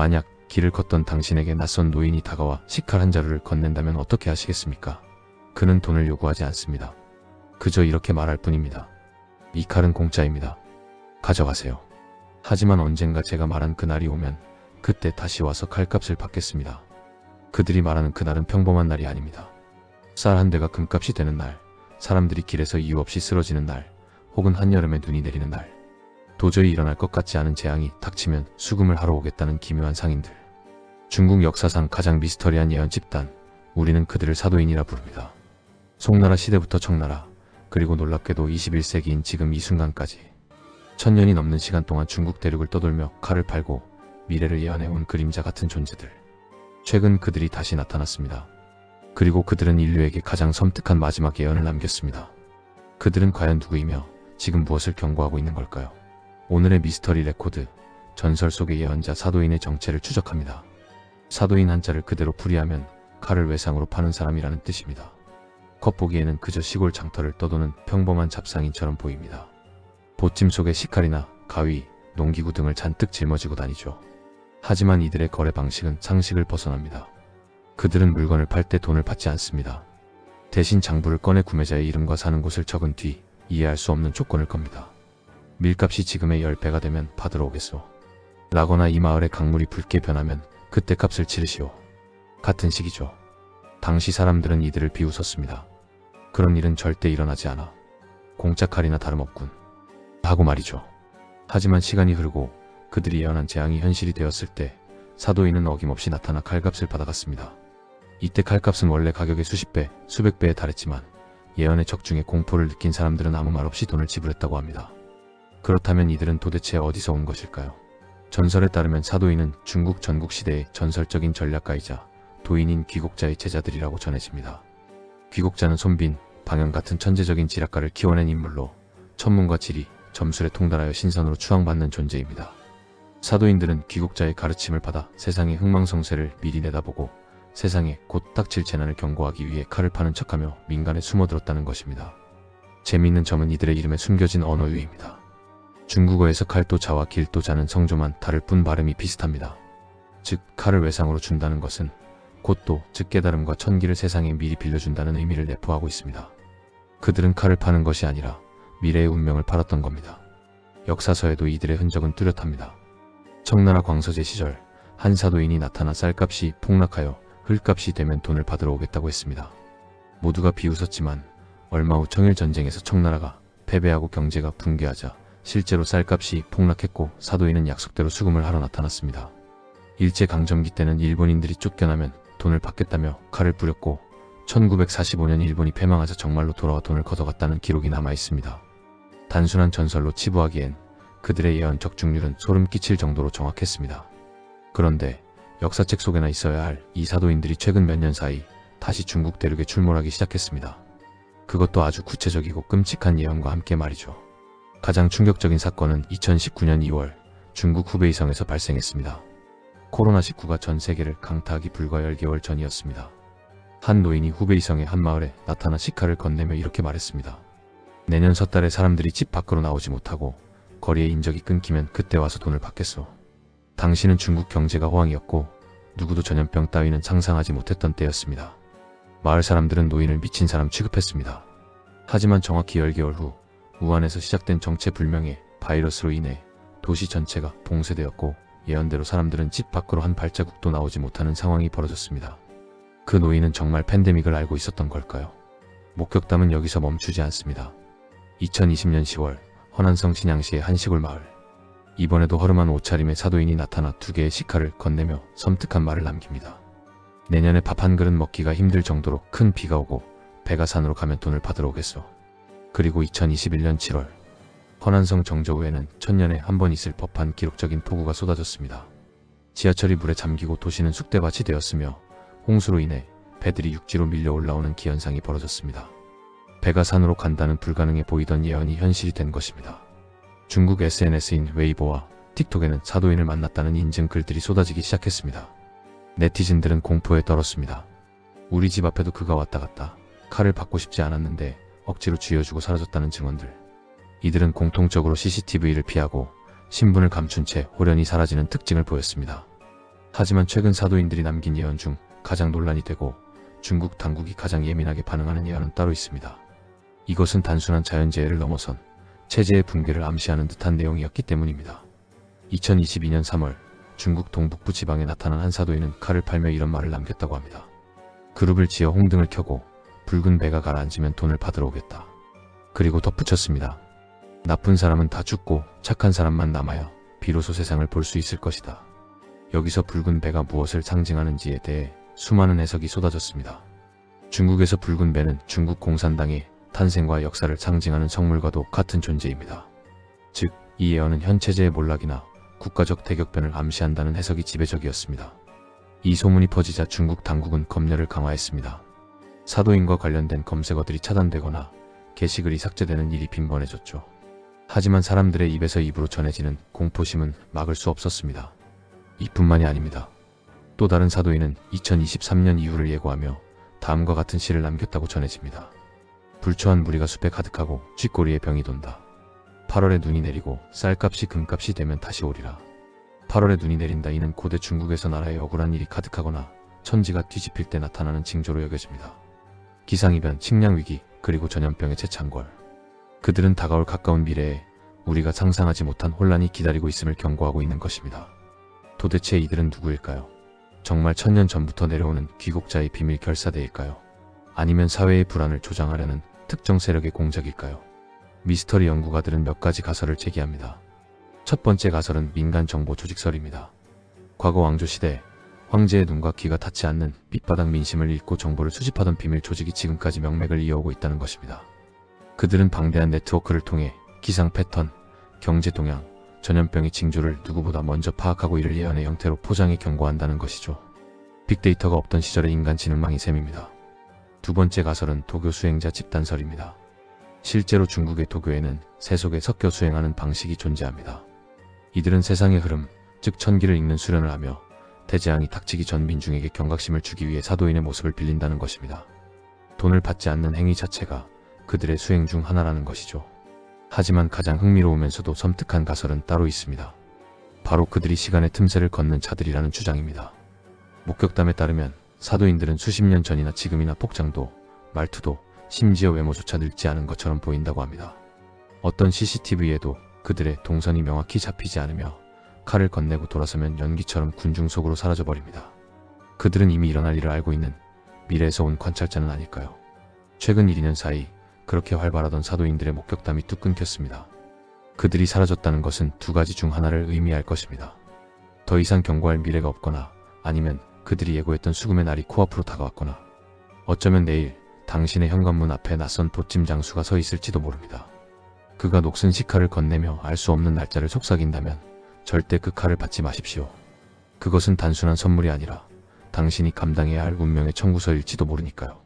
만약 길을 걷던 당신에게 낯선 노인이 다가와 식칼 한 자루를 건넨다면 어떻게 하시겠습니까? 그는 돈을 요구하지 않습니다. 그저 이렇게 말할 뿐입니다. 이 칼은 공짜입니다. 가져가세요. 하지만 언젠가 제가 말한 그날이 오면 그때 다시 와서 칼값을 받겠습니다. 그들이 말하는 그날은 평범한 날이 아닙니다. 쌀 한 대가 금값이 되는 날, 사람들이 길에서 이유 없이 쓰러지는 날, 혹은 한여름에 눈이 내리는 날. 도저히 일어날 것 같지 않은 재앙이 닥치면 수금을 하러 오겠다는 기묘한 상인들. 중국 역사상 가장 미스터리한 예언 집단, 우리는 그들을 사도인이라 부릅니다. 송나라 시대부터 청나라, 그리고 놀랍게도 21세기인 지금 이 순간까지 천년이 넘는 시간 동안 중국 대륙을 떠돌며 칼을 팔고 미래를 예언해온 그림자 같은 존재들. 최근 그들이 다시 나타났습니다. 그리고 그들은 인류에게 가장 섬뜩한 마지막 예언을 남겼습니다. 그들은 과연 누구이며 지금 무엇을 경고하고 있는 걸까요? 오늘의 미스터리 레코드, 전설 속의 예언자 사도인의 정체를 추적합니다. 사도인 한자를 그대로 풀이하면 칼을 외상으로 파는 사람이라는 뜻입니다. 겉보기에는 그저 시골 장터를 떠도는 평범한 잡상인처럼 보입니다. 보찜 속에 식칼이나 가위, 농기구 등을 잔뜩 짊어지고 다니죠. 하지만 이들의 거래 방식은 상식을 벗어납니다. 그들은 물건을 팔 때 돈을 받지 않습니다. 대신 장부를 꺼내 구매자의 이름과 사는 곳을 적은 뒤 이해할 수 없는 조건을 겁니다. 밀값이 지금의 10배가 되면 받으러 오겠소. 라거나 이 마을의 강물이 붉게 변하면 그때 값을 치르시오. 같은 시기죠. 당시 사람들은 이들을 비웃었습니다. 그런 일은 절대 일어나지 않아. 공짜 칼이나 다름없군. 하고 말이죠. 하지만 시간이 흐르고 그들이 예언한 재앙이 현실이 되었을 때 사도인은 어김없이 나타나 칼값을 받아갔습니다. 이때 칼값은 원래 가격의 수십 배, 수백 배에 달했지만 예언의 적중에 공포를 느낀 사람들은 아무 말 없이 돈을 지불했다고 합니다. 그렇다면 이들은 도대체 어디서 온 것일까요? 전설에 따르면 사도인은 중국 전국 시대의 전설적인 전략가이자 도인인 귀곡자의 제자들이라고 전해집니다. 귀곡자는 손빈, 방연 같은 천재적인 지략가를 키워낸 인물로 천문과 지리, 점술에 통달하여 신선으로 추앙받는 존재입니다. 사도인들은 귀곡자의 가르침을 받아 세상의 흥망성쇠를 미리 내다보고 세상에 곧 닥칠 재난을 경고하기 위해 칼을 파는 척하며 민간에 숨어들었다는 것입니다. 재미있는 점은 이들의 이름에 숨겨진 언어유입니다. 중국어에서 칼도자와 길도자는 성조만 다를 뿐 발음이 비슷합니다. 즉 칼을 외상으로 준다는 것은 곧도 즉 깨달음과 천기를 세상에 미리 빌려준다는 의미를 내포하고 있습니다. 그들은 칼을 파는 것이 아니라 미래의 운명을 팔았던 겁니다. 역사서에도 이들의 흔적은 뚜렷합니다. 청나라 광서제 시절 한 사도인이 나타나 쌀값이 폭락하여 흙값이 되면 돈을 받으러 오겠다고 했습니다. 모두가 비웃었지만 얼마 후 청일 전쟁에서 청나라가 패배하고 경제가 붕괴하자 실제로 쌀값이 폭락했고 사도인은 약속대로 수금을 하러 나타났습니다. 일제강점기 때는 일본인들이 쫓겨나면 돈을 받겠다며 칼을 뿌렸고 1945년 일본이 패망하자 정말로 돌아와 돈을 걷어갔다는 기록이 남아 있습니다. 단순한 전설로 치부하기엔 그들의 예언 적중률은 소름 끼칠 정도로 정확했습니다. 그런데 역사책 속에나 있어야 할 이 사도인들이 최근 몇 년 사이 다시 중국 대륙에 출몰하기 시작했습니다. 그것도 아주 구체적이고 끔찍한 예언과 함께 말이죠. 가장 충격적인 사건은 2019년 2월 중국 후베이성에서 발생했습니다. 코로나19가 전 세계를 강타하기 불과 10개월 전이었습니다. 한 노인이 후베이성의 한 마을에 나타나 식칼을 건네며 이렇게 말했습니다. 내년 섣달에 사람들이 집 밖으로 나오지 못하고 거리에 인적이 끊기면 그때 와서 돈을 받겠소. 당시는 중국 경제가 호황이었고 누구도 전염병 따위는 상상하지 못했던 때였습니다. 마을 사람들은 노인을 미친 사람 취급했습니다. 하지만 정확히 10개월 후 우한에서 시작된 정체불명의 바이러스로 인해 도시 전체가 봉쇄되었고 예언대로 사람들은 집 밖으로 한 발자국도 나오지 못하는 상황이 벌어졌습니다. 그 노인은 정말 팬데믹을 알고 있었던 걸까요? 목격담은 여기서 멈추지 않습니다. 2020년 10월 허난성 신양시의 한 시골 마을 이번에도 허름한 옷차림의 사도인이 나타나 두 개의 식칼을 건네며 섬뜩한 말을 남깁니다. 내년에 밥 한 그릇 먹기가 힘들 정도로 큰 비가 오고 배가 산으로 가면 돈을 받으러 오겠소. 그리고 2021년 7월 허난성 정저우에는 천년에 한 번 있을 법한 기록적인 폭우가 쏟아졌습니다. 지하철이 물에 잠기고 도시는 쑥대밭이 되었으며 홍수로 인해 배들이 육지로 밀려 올라오는 기현상이 벌어졌습니다. 배가 산으로 간다는 불가능해 보이던 예언이 현실이 된 것입니다. 중국 SNS인 웨이보와 틱톡에는 사도인을 만났다는 인증 글들이 쏟아지기 시작했습니다. 네티즌들은 공포에 떨었습니다. 우리 집 앞에도 그가 왔다 갔다 칼을 받고 싶지 않았는데 억지로 쥐어주고 사라졌다는 증언들. 이들은 공통적으로 CCTV를 피하고 신분을 감춘 채 호련히 사라지는 특징을 보였습니다. 하지만 최근 사도인들이 남긴 예언 중 가장 논란이 되고 중국 당국이 가장 예민하게 반응하는 예언은 따로 있습니다. 이것은 단순한 자연재해를 넘어선 체제의 붕괴를 암시하는 듯한 내용이었기 때문입니다. 2022년 3월 중국 동북부 지방에 나타난 한 사도인은 칼을 팔며 이런 말을 남겼다고 합니다. 그룹을 지어 홍등을 켜고 붉은 배가 가라앉으면 돈을 받으러 오겠다. 그리고 덧붙였습니다. 나쁜 사람은 다 죽고 착한 사람만 남아야 비로소 세상을 볼 수 있을 것이다. 여기서 붉은 배가 무엇을 상징하는지에 대해 수많은 해석이 쏟아졌습니다. 중국에서 붉은 배는 중국 공산당의 탄생과 역사를 상징하는 성물과도 같은 존재입니다. 즉, 이 예언은 현 체제의 몰락이나 국가적 대격변을 암시한다는 해석이 지배적이었습니다. 이 소문이 퍼지자 중국 당국은 검열을 강화했습니다. 사도인과 관련된 검색어들이 차단되거나 게시글이 삭제되는 일이 빈번해졌죠. 하지만 사람들의 입에서 입으로 전해지는 공포심은 막을 수 없었습니다. 이뿐만이 아닙니다. 또 다른 사도인은 2023년 이후를 예고하며 다음과 같은 시를 남겼다고 전해집니다. 불초한 무리가 숲에 가득하고 쥐꼬리에 병이 돈다. 8월에 눈이 내리고 쌀값이 금값이 되면 다시 오리라. 8월에 눈이 내린다 이는 고대 중국에서 나라에 억울한 일이 가득하거나 천지가 뒤집힐 때 나타나는 징조로 여겨집니다. 기상이변, 식량위기, 그리고 전염병의 재창궐. 그들은 다가올 가까운 미래에 우리가 상상하지 못한 혼란이 기다리고 있음을 경고하고 있는 것입니다. 도대체 이들은 누구일까요? 정말 천년 전부터 내려오는 귀국자의 비밀 결사대일까요? 아니면 사회의 불안을 조장하려는 특정 세력의 공작일까요? 미스터리 연구가들은 몇 가지 가설을 제기합니다. 첫 번째 가설은 민간 정보 조직설입니다. 과거 왕조 시대 황제의 눈과 귀가 닿지 않는 밑바닥 민심을 읽고 정보를 수집하던 비밀 조직이 지금까지 명맥을 이어오고 있다는 것입니다. 그들은 방대한 네트워크를 통해 기상 패턴, 경제 동향, 전염병의 징조를 누구보다 먼저 파악하고 이를 예언의 형태로 포장해 경고한다는 것이죠. 빅데이터가 없던 시절의 인간 지능망이 셈입니다. 두 번째 가설은 도교 수행자 집단설입니다. 실제로 중국의 도교에는 세속에 섞여 수행하는 방식이 존재합니다. 이들은 세상의 흐름, 즉 천기를 읽는 수련을 하며 대재앙이 닥치기 전 민중에게 경각심을 주기 위해 사도인의 모습을 빌린다는 것입니다. 돈을 받지 않는 행위 자체가 그들의 수행 중 하나라는 것이죠. 하지만 가장 흥미로우면서도 섬뜩한 가설은 따로 있습니다. 바로 그들이 시간의 틈새를 걷는 자들이라는 주장입니다. 목격담에 따르면 사도인들은 수십 년 전이나 지금이나 복장도, 말투도, 심지어 외모조차 늙지 않은 것처럼 보인다고 합니다. 어떤 CCTV에도 그들의 동선이 명확히 잡히지 않으며 칼을 건네고 돌아서면 연기처럼 군중 속으로 사라져버립니다. 그들은 이미 일어날 일을 알고 있는 미래에서 온 관찰자는 아닐까요? 최근 1, 2년 사이 그렇게 활발하던 사도인들의 목격담이 뚝 끊겼습니다. 그들이 사라졌다는 것은 두 가지 중 하나를 의미할 것입니다. 더 이상 경고할 미래가 없거나 아니면 그들이 예고했던 수금의 날이 코앞으로 다가왔거나 어쩌면 내일 당신의 현관문 앞에 낯선 도찜 장수가 서 있을지도 모릅니다. 그가 녹슨 시칼을 건네며 알 수 없는 날짜를 속삭인다면 절대 그 칼을 받지 마십시오. 그것은 단순한 선물이 아니라 당신이 감당해야 할 운명의 청구서일지도 모르니까요.